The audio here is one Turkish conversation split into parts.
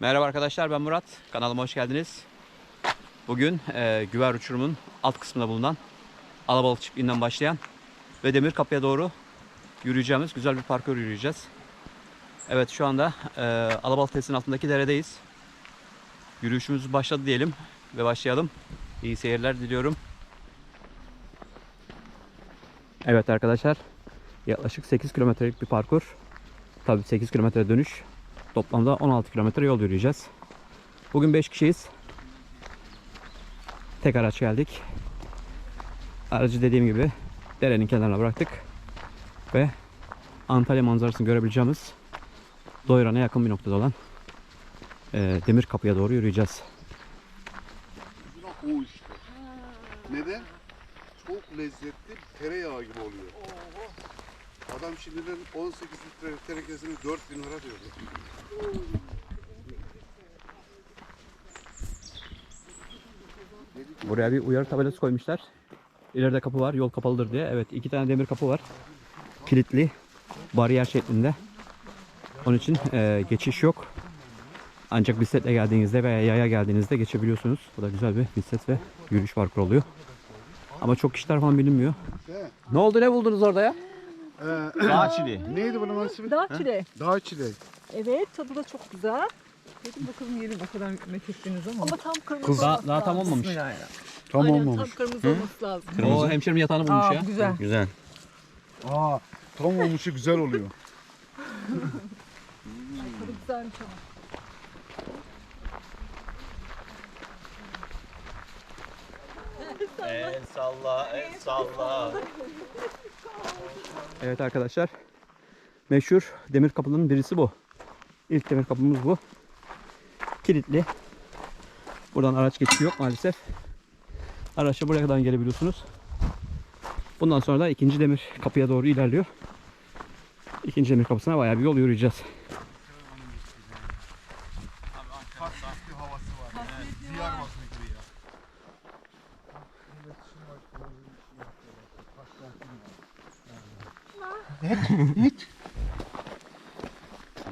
Merhaba arkadaşlar ben Murat. Kanalıma hoş geldiniz. Bugün e, Güver Uçurum'un alt kısmında bulunan Alabalık çiftliğinden başlayan ve Demir Kapı'ya doğru yürüyeceğimiz güzel bir parkur yürüyeceğiz. Evet şu anda e, Alabalık Tesi'nin altındaki deredeyiz. Yürüyüşümüz başladı diyelim ve başlayalım. İyi seyirler diliyorum. Evet arkadaşlar yaklaşık 8 kilometrelik bir parkur. Tabii 8 kilometre dönüş. Toplamda 16 kilometre yol yürüyeceğiz. Bugün 5 kişiyiz. Tek araç geldik. Aracı dediğim gibi derenin kenarına bıraktık. Ve Antalya manzarasını görebileceğimiz Doyran'a yakın bir noktada olan e, Demir Kapı'ya doğru yürüyeceğiz. O işte. Neden? Çok lezzetli tereyağı gibi oluyor. Adam şimdiden 18 litre tenekesini 4000 lira diyordu. Buraya bir uyarı tabelası koymuşlar. İleride kapı var, yol kapalıdır diye. Evet, iki tane demir kapı var. Kilitli, bariyer şeklinde. Onun için e, geçiş yok. Ancak bisikletle geldiğinizde veya yaya geldiğinizde geçebiliyorsunuz. Bu da güzel bir bisiklet ve yürüyüş parkuru oluyor. Ama çok kişiler falan bilinmiyor. Ne oldu, ne buldunuz orada ya? Ee, Dağ çili. neydi bunun ismi? Dağ çile. Dağ çileği. Evet tadı da çok güzel. Dedim bakalım yiyelim o kadar methettiniz ama. Ama tam kırmızı Kız- Daha, olması daha tam olmamış. Tam Aynen olmamış. tam kırmızı olması lazım. O hemşerim yatağını bulmuş Aa, ya. güzel. Güzel. Aa, tam olmuşu güzel oluyor. Tadı güzelmiş ama. El salla, el salla. Evet arkadaşlar. Meşhur demir kapının birisi bu. İlk demir kapımız bu. Kilitli. Buradan araç geçişi yok maalesef. Araçla buraya kadar gelebiliyorsunuz. Bundan sonra da ikinci demir kapıya doğru ilerliyor. İkinci demir kapısına bayağı bir yol yürüyeceğiz.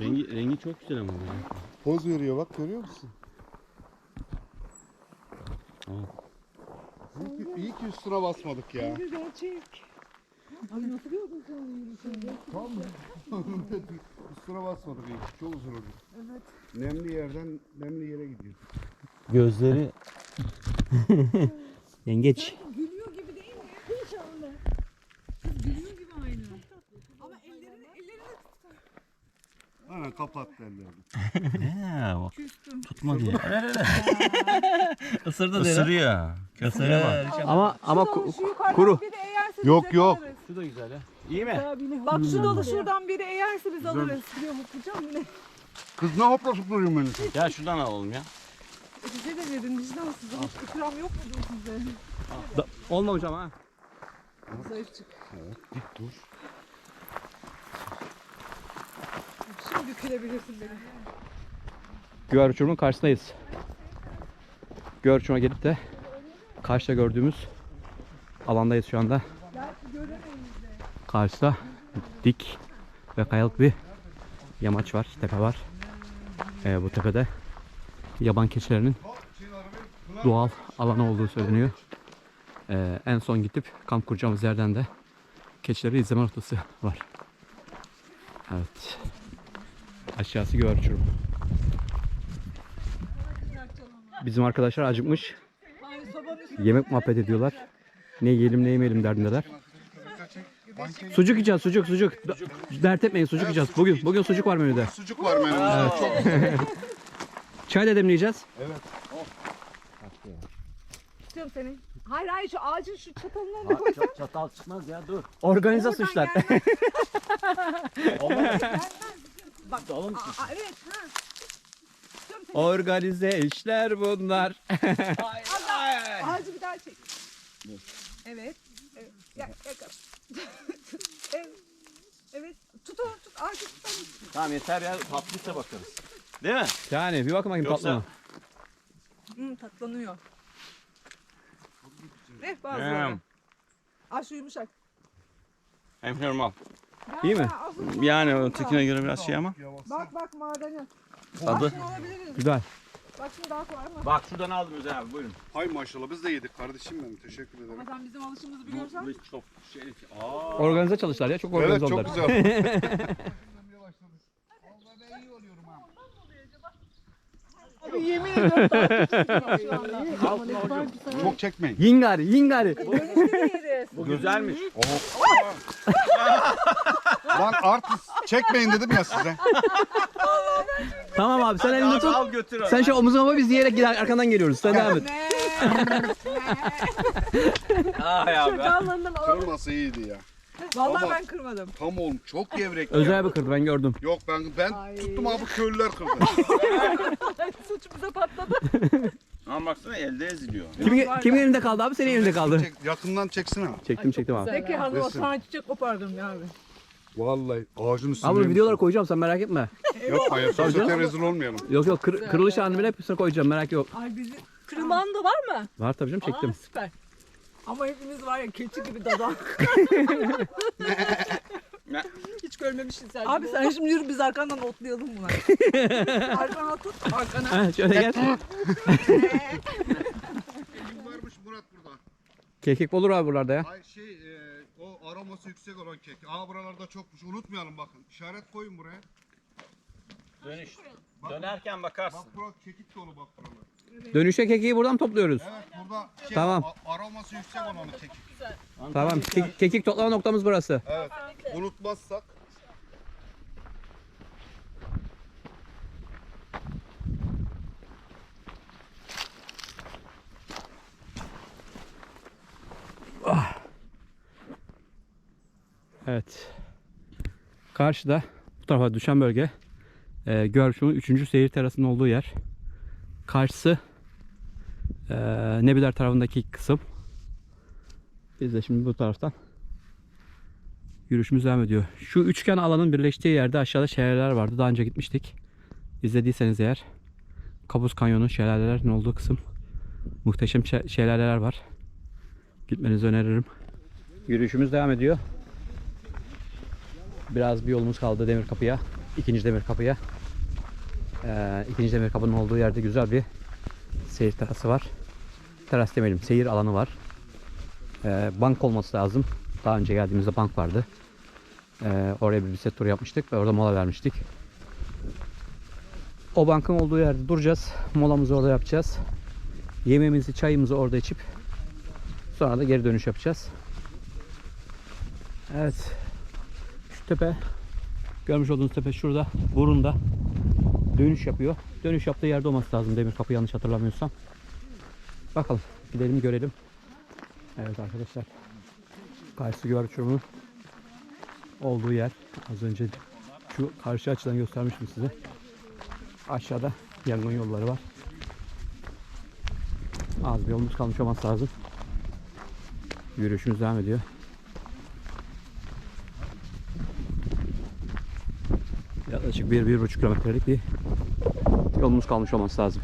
Rengi, rengi çok güzel ama. ya. Poz veriyor bak görüyor musun? İyi ki, iyi ki üstüne basmadık ya. Gerçek. Ay nasıl gördün sen onu yürürken? üstüne basmadık iyi. ki, Çok uzun oldu. Evet. Nemli yerden nemli yere gidiyor. Gözleri Yengeç. Gülüyor gibi değil mi? İnşallah. Gülüyor gibi aynı. Ama ellerini ellerini Aynen kapattı ellerini. He, bak, tutma diye. Isırdı Isırıyor. Köftere bak. Ama ama ku- kuru. biri eğerse biz Yok, yok. Şu da güzel ya. İyi mi? Bak şu dalı şuradan biri eğerse biz alırız. Biliyor musun? Hocam yine. Kız ne hoplasıp duruyorsun beni sen? Ya şuradan alalım ya. Size de verin vicdansız. Hiç ikram yok mu size? Da- olmamış ama ha. Zayıf çık. Dik dur. Şimdi bükülebilirsin benim. Güver uçurumunun karşısındayız. Güver uçuruma gelip de karşıda gördüğümüz alandayız şu anda. Karşıda dik ve kayalık bir yamaç var, tepe var. Ee, bu tepede yaban keçilerinin doğal alanı olduğu söyleniyor. Ee, en son gidip kamp kuracağımız yerden de keçileri izleme noktası var. Evet. Aşağısı uçurumu. Bizim arkadaşlar acıkmış. Yemek muhabbet ediyorlar. Ne yiyelim ne yemeyelim derdindeler. Sucuk yiyeceğiz sucuk sucuk. Dert etmeyin sucuk yiyeceğiz. Bugün bugün sucuk var menüde. Sucuk var menümüzde. Çok Çay da demleyeceğiz. Tutuyorum seni. Hayır hayır şu ağacın şu çatalından da koy. Çatal çıkmaz ya dur. Organize Oradan suçlar. gelmez. Bak. Aa, aa, evet ha. Tutuyorum seni. Organize işler bunlar. Ağacı bir daha çek. Evet. Evet. Ya, yakala. evet. Evet. Tut onu tut. Ağacı tut. onu. Tamam yeter ya tatlıysa bakarız. Değil mi? Yani bir bakın bakayım Yoksa- tatlı mı? Hı, tatlanıyor. Eh bazıları. Aa şu yumuşak. hem normal. İyi mi? Yani çok o güzel. tekine göre biraz şey ama. Bak bak madeni. Alabiliriz. Güzel. Bak şimdi daha kolay mı? Bak şuradan aldım Özel abi buyurun. Hay maşallah biz de yedik kardeşim benim. Teşekkür ederim. Ama sen bizim alışımızı biliyorsan. Bu çok şey. Aa. Organize çalıştılar ya. Çok organize Evet çok oldular. güzel. Abi yemin ediyorum daha çok şu anda. Çok çekmeyin. Yingari, yingari. Dönüşte de yeriz. Bu güzelmiş. Lan artist çekmeyin dedim ya size. Tamam abi sen elini Abi tut. al götür. Sen şu omuzuma biz yiyerek gider arkandan geliyoruz. Sen devam et. Ay abi. Çakallarından alalım. Kırması iyiydi ya. Vallahi Ama- ben kırmadım. Tam olmuş. Çok gevrek. Özel ya. abi kırdı ben gördüm. Yok ben ben Ay. tuttum abi köylüler kırdı. Suçumuza patladı. Ama baksana elde eziliyor. Kimin, kimin elinde kaldı abi? Senin elinde kaldı. Çek- yakından çeksene abi. Çektim çektim abi. Peki hanım o Resim. sana çiçek kopardım ya abi. Vallahi ağacın üstüne. Abi bunu videolara koyacağım sen merak etme. Yok hayır. Tabii Sosyete canım. rezil olmayalım. Yok yok kır, kırılış anını bile hepsine koyacağım merak yok. Ay bizi kırılan da var mı? Var tabii canım çektim. Aa, süper. Ama hepimiz var ya keçi gibi dadan. Hiç görmemişsin sen. Abi sen şimdi yürü biz arkandan otlayalım buna. Arkana tut. Arkana. Ha, şöyle gel. Varmış Murat burada. Kekik olur abi buralarda ya. Ay şey e, o aroması yüksek olan kek. Aa buralarda çokmuş. Unutmayalım bakın. İşaret koyun buraya. Dönüş. Dönerken bakarsın. Bak bura kekik dolu bak buralar. Dönüşte kekiği buradan topluyoruz. Evet burada şey, Tamam. a- aroması yüksek olan kekik. Tamam. ke- kekik toplama noktamız burası. Evet. Unutmazsak. Evet. Karşıda bu tarafa düşen bölge e, Görşum'un 3. seyir terasının olduğu yer. Karşısı e, Nebiler tarafındaki kısım. Biz de şimdi bu taraftan yürüyüşümüz devam ediyor. Şu üçgen alanın birleştiği yerde aşağıda şelaleler vardı. Daha önce gitmiştik. İzlediyseniz eğer Kabus Kanyonu şelalelerin olduğu kısım. Muhteşem şe- şelaleler var. Gitmenizi öneririm. Yürüyüşümüz devam ediyor. Biraz bir yolumuz kaldı demir kapıya. ikinci demir kapıya. Ee, ikinci demir kapının olduğu yerde güzel bir seyir terası var. Teras demeyelim, seyir alanı var. Ee, bank olması lazım. Daha önce geldiğimizde bank vardı. Ee, oraya bir bisiklet turu yapmıştık ve orada mola vermiştik. O bankın olduğu yerde duracağız. Molamızı orada yapacağız. Yemeğimizi, çayımızı orada içip sonra da geri dönüş yapacağız. Evet. Şu tepe görmüş olduğunuz tepe şurada burunda dönüş yapıyor. Dönüş yaptığı yerde olması lazım demir kapı yanlış hatırlamıyorsam. Bakalım gidelim görelim. Evet arkadaşlar. Karşı Uçurumu olduğu yer. Az önce şu karşı açıdan göstermiştim size. Aşağıda yangın yolları var. Az bir yolumuz kalmış olması lazım. Yürüyüşümüz devam ediyor. Yaklaşık 1-1,5 kilometrelik bir yolumuz kalmış olması lazım.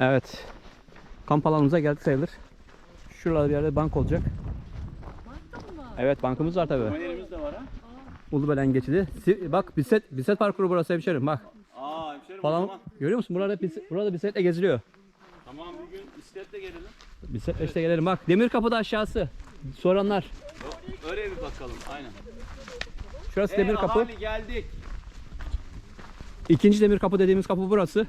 Evet. Kamp alanımıza geldik sayılır. Şurada bir yerde bank olacak. Evet bankımız var tabii. Yerimiz de var ha. Ulubelen geçidi. Si- Bak bisiklet, bisiklet parkuru burası hemşerim bak. Aa hemşerim Falan görüyor musun? Burada bis- burada bisikletle geziliyor. Tamam bir gün bisikletle gelelim. Bisikletle işte gelelim bak. Demir kapıda aşağısı. Soranlar. Oraya bir bakalım aynen. Şurası Ee, demir kapı. ahali geldik. İkinci demir kapı dediğimiz kapı burası.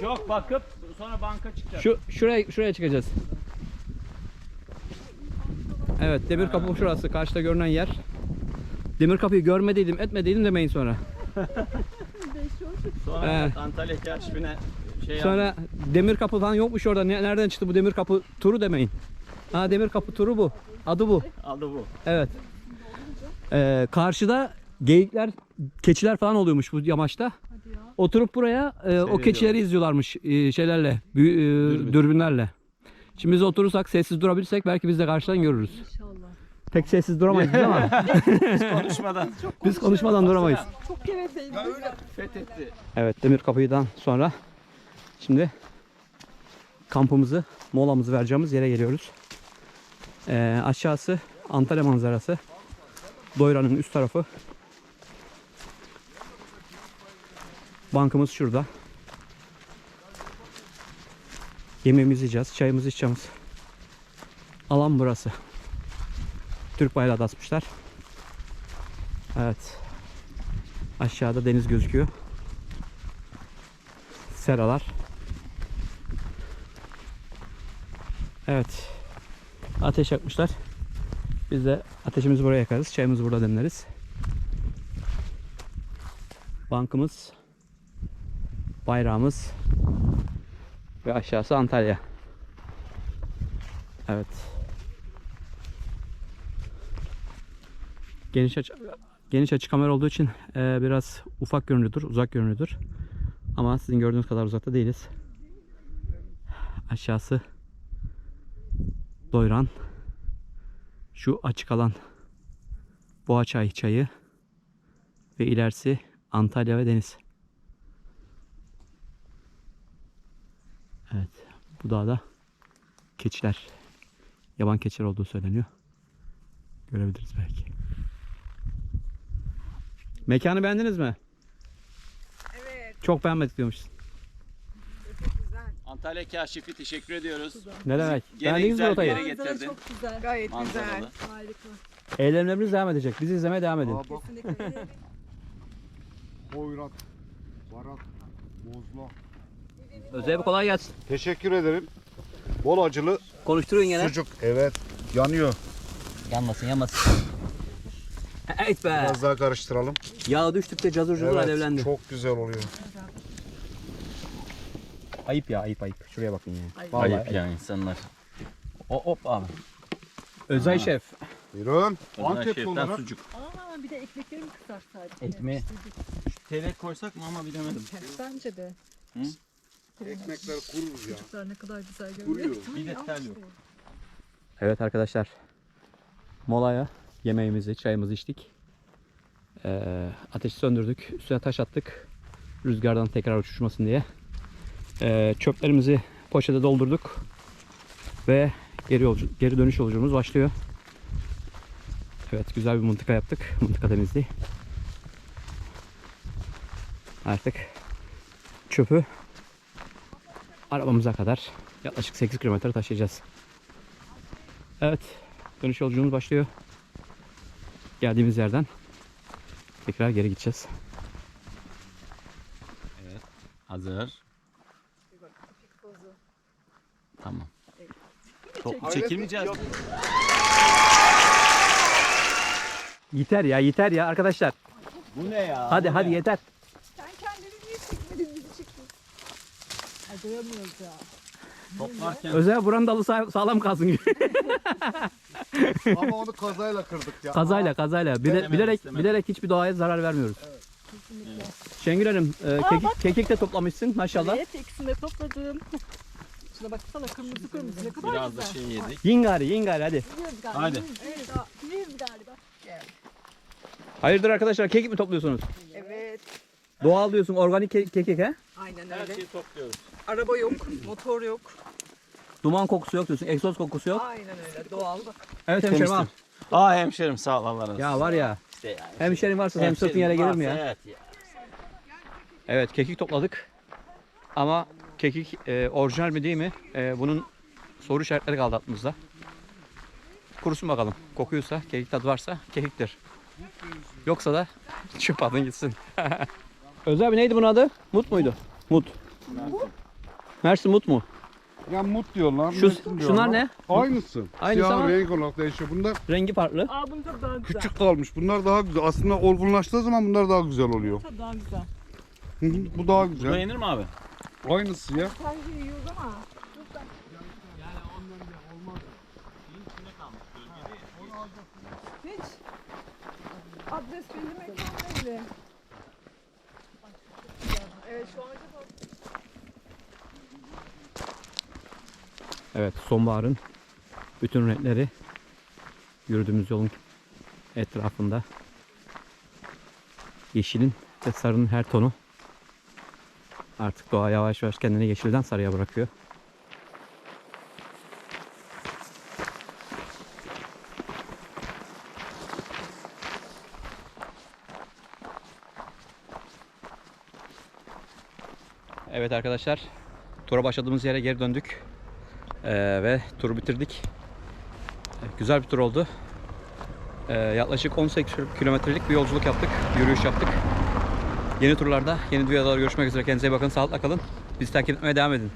Çok bakıp sonra banka çıkacağız. Şu şuraya şuraya çıkacağız. Evet demir kapı şurası. Karşıda görünen yer. Demir kapıyı görmediydim, etmediydim demeyin sonra. Sonra Ee. Antalya keşfine şey Sonra demir kapı falan yokmuş orada. Ne- Nereden çıktı bu demir kapı turu demeyin. Ha demir kapı turu bu. Adı bu. aldı. aldı bu. Evet. Ee, karşıda geyikler, keçiler falan oluyormuş bu yamaçta. Oturup buraya e, o keçileri izliyorlarmış e, şeylerle, büyü- e, dürbünlerle. Şimdi biz oturursak, sessiz durabilirsek belki biz de karşıdan görürüz. İnşallah. Pek sessiz duramayız biz ama Konuşmadan biz konuşmadan duramayız. Çok keveteyim. fethetti. Evet demir kapıdan sonra şimdi kampımızı, molamızı vereceğimiz yere geliyoruz. Ee, aşağısı Antalya manzarası. Doyran'ın üst tarafı. Bankımız şurada. Yemeğimizi yiyeceğiz, çayımızı içeceğiz. Alan burası. Türk bayrağı da asmışlar. Evet. Aşağıda deniz gözüküyor. Seralar. Evet. Ateş yakmışlar. Biz de ateşimizi buraya yakarız. Çayımızı burada demleriz. Bankımız, bayrağımız ve aşağısı Antalya. Evet. Geniş açı geniş açı kamera olduğu için e, biraz ufak görünüyordur, uzak görünüyordur. Ama sizin gördüğünüz kadar uzakta değiliz. Aşağısı Doyran. Şu açık alan Boğaçay çayı ve ilerisi Antalya ve deniz. Evet, bu dağda keçiler, yaban keçiler olduğu söyleniyor. Görebiliriz belki. Mekanı beğendiniz mi? Evet. Çok beğenmedik diyormuşsun. Çok güzel. Antalya Kaşifi teşekkür ediyoruz. Ne demek? Gene Beğendiniz mi güzel bir rotayı? yere Manzara getirdin. çok güzel. Gayet güzel. Manzaralı. Harika. Eylemlerimiz devam edecek. Bizi izlemeye devam edin. Aa bak Kesinlikle. Barat, Bozla. Özey kolay gelsin. Teşekkür ederim. Bol acılı Konuşturun yine. sucuk. Evet. Yanıyor. Yanmasın yanmasın. Evet be. Biraz daha karıştıralım. Yağ düştükçe cazır cazır alevlendi. çok güzel oluyor. Ayıp ya ayıp ayıp. Şuraya bakın ya. Ayıp. Vallahi Ayıp yani insanlar. O hop abi. Özay şef. Buyurun. Antep olarak sucuk. Aa bir de ekmekleri mi kısarsaydık? Ekmeği. Telek koysak mı ama bilemedim. Bence de. ekmekler kurur ya. Çocuklar ne kadar güzel görünüyor. Kuruyor. Bir de tel yok. Evet arkadaşlar. Molaya yemeğimizi, çayımızı içtik. Ee, ateşi söndürdük. Üstüne taş attık. Rüzgardan tekrar uçuşmasın diye. Ee, çöplerimizi poşete doldurduk. Ve geri, yolcu, geri dönüş yolculuğumuz başlıyor. Evet güzel bir mıntıka yaptık. Mıntıka temizliği. Artık çöpü arabamıza kadar yaklaşık 8 kilometre taşıyacağız. Evet. Dönüş yolculuğumuz başlıyor. Geldiğimiz yerden tekrar geri gideceğiz. Hazır. Tamam. Çok çekilmeyeceğiz. Yeter ya yeter ya arkadaşlar. Bu ne ya? Hadi hadi ne? yeter. Sen kendini niye çekmedin bizi çektin? Ay doyamıyoruz ya. Toplarken Özel buranın dalı sağ- sağlam kalsın gibi. Ama onu kazayla kırdık ya. kazayla kazayla. Bile- İstemedim, bilerek istemedim. bilerek hiçbir doğaya zarar vermiyoruz. Şengül Hanım e, kekik, kekik de toplamışsın maşallah. Evet ikisini de topladım. Şuna baksana kırmızı kırmızı ne kadar biraz da güzel. şey yedik. Yiyin gari yiyin gari hadi. Galiba. Hadi. Evet, galiba. Hayırdır arkadaşlar kekik mi topluyorsunuz? Evet. Doğal diyorsun organik ke- kekik he? Aynen Her öyle. şeyi topluyoruz. Araba yok, motor yok. Duman kokusu yok diyorsun. Egzoz kokusu yok. Aynen öyle. Doğal. Evet hemşerim al. Aa hemşerim sağ ol Allah razı olsun. Ya var ya. İşte yani. Hemşerin varsa hem sırtın yere gelir mi ya? varsa Evet ya. Evet kekik topladık. Ama kekik e, orijinal mi değil mi? E, bunun soru işaretleri kaldı aklımızda. Kurusun bakalım. Kokuyorsa, kekik tadı varsa kekiktir. Yoksa da çöp atın gitsin. Özel bir neydi bunun adı? Mut muydu? Mut. Mersin mut mu? Ya mut diyorlar. Şu, Mersin şunlar diyorlar. ne? Aynısı. Aynısı Siyah ama- renk olarak değişiyor. Bunlar Rengi farklı. Aa bunun tadı daha güzel. küçük kalmış. Bunlar daha güzel. Aslında olgunlaştığı zaman bunlar daha güzel oluyor. Daha güzel. Hı hı, Bu daha güzel. Beğenir mi abi? Aynısı ya. Sadece yiyoruz ama. Hiç. Adres belli, mekan belli. Evet sonbaharın bütün renkleri yürüdüğümüz yolun etrafında. Yeşilin ve sarının her tonu artık doğa yavaş yavaş kendini yeşilden sarıya bırakıyor. Evet arkadaşlar tura başladığımız yere geri döndük. Ee, ve turu bitirdik. Güzel bir tur oldu. Ee, yaklaşık 18 kilometrelik bir yolculuk yaptık, yürüyüş yaptık. Yeni turlarda, yeni videolarda görüşmek üzere. Kendinize iyi bakın, sağlıkla kalın. Bizi takip etmeye devam edin.